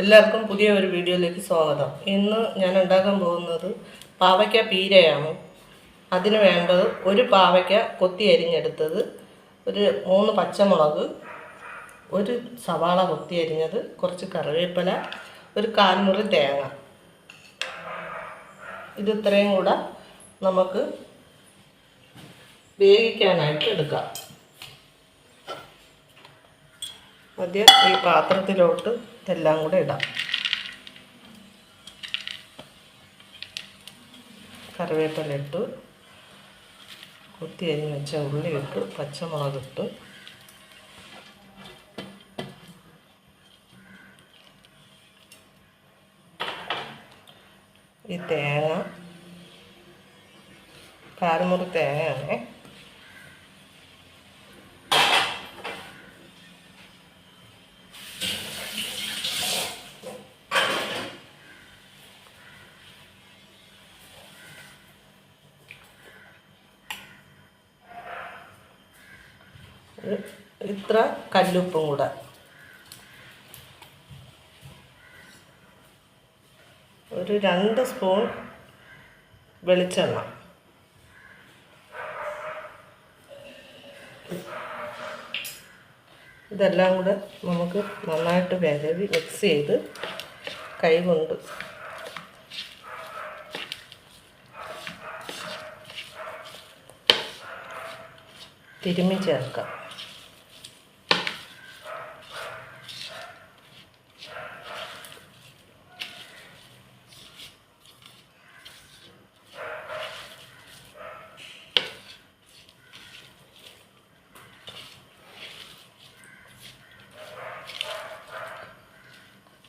എല്ലാവർക്കും പുതിയ ഒരു വീഡിയോയിലേക്ക് സ്വാഗതം. ഇന്ന് ഞാൻ ഉണ്ടാക്കാൻ പോകുന്നത് പാവയ്ക്ക പീരയാണ്. അതിന് വേണ്ടത് ഒരു പാവയ്ക്ക കൊത്തി അരിഞ്ഞെടുത്തത്. ഒരു മൂന്ന് പച്ചമുളക് ഒരു സവാള കൊത്തി അരിഞ്ഞത് കുറച്ച് കറിവേപ്പില ഒരു കാൽമുറി തേങ്ങ. ഇത് ഇത്രയും കൂടെ നമുക്ക് വേവിക്കാനായിട്ട് എടുക്കാം. ആദ്യം ഈ പാത്രത്തിലോട്ട് ഇതെല്ലാം കൂടെ ഇടാം. കറിവേപ്പില ഇട്ട് കുത്തി അരിഞ്ഞ് വെച്ച ഉള്ളി ഇട്ട് പച്ചമുളക് ഇട്ട് ഈ തേങ്ങ കാൽമുറി തേങ്ങയാണേ. ഇത്ര കല്ലുപ്പും കൂടെ. ഒരു രണ്ട് സ്പൂൺ വെളിച്ചെണ്ണ. ഇതെല്ലാം കൂടെ നമുക്ക് നന്നായിട്ട് വിരവി മിക്സ് ചെയ്ത് കൈ കൊണ്ട് തിരുമ്മി ചേർക്കാം.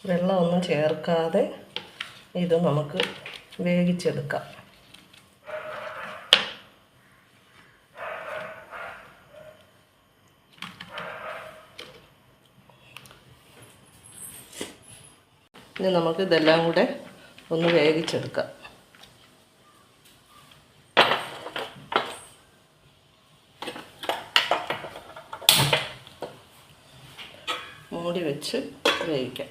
വെള്ളമൊന്നും ചേർക്കാതെ ഇത് നമുക്ക് വേവിച്ചെടുക്കാം. ഇനി നമുക്ക് ഇതെല്ലാം കൂടെ ഒന്ന് വേവിച്ചെടുക്കാം. മൂടി വെച്ച് വേവിക്കാം.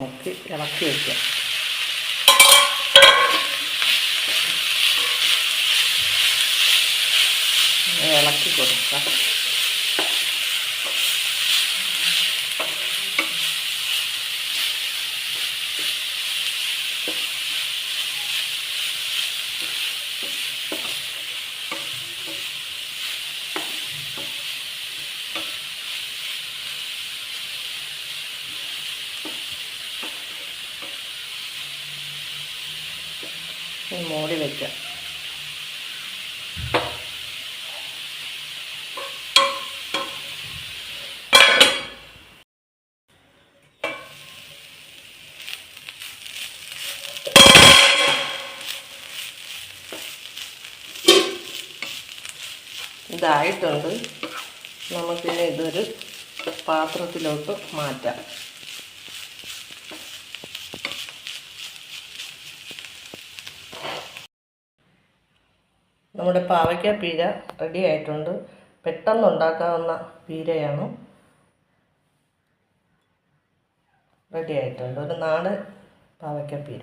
നോക്കി ഇളക്കി വയ്ക്കാം ഇളക്കി കൊടുക്കാം. മൂടി വയ്ക്കാം ഇതായിട്ടുണ്ട്. നമുക്കിനി ഇതൊരു പാത്രത്തിലോട്ട് മാറ്റാം. നമ്മുടെ പാവയ്ക്ക പീര റെഡി ആയിട്ടുണ്ട്. പെട്ടെന്ന് ഉണ്ടാക്കാവുന്ന പീരയാണ്. റെഡി ആയിട്ടുണ്ട്. ഒരു നാടൻ പാവയ്ക്ക പീര.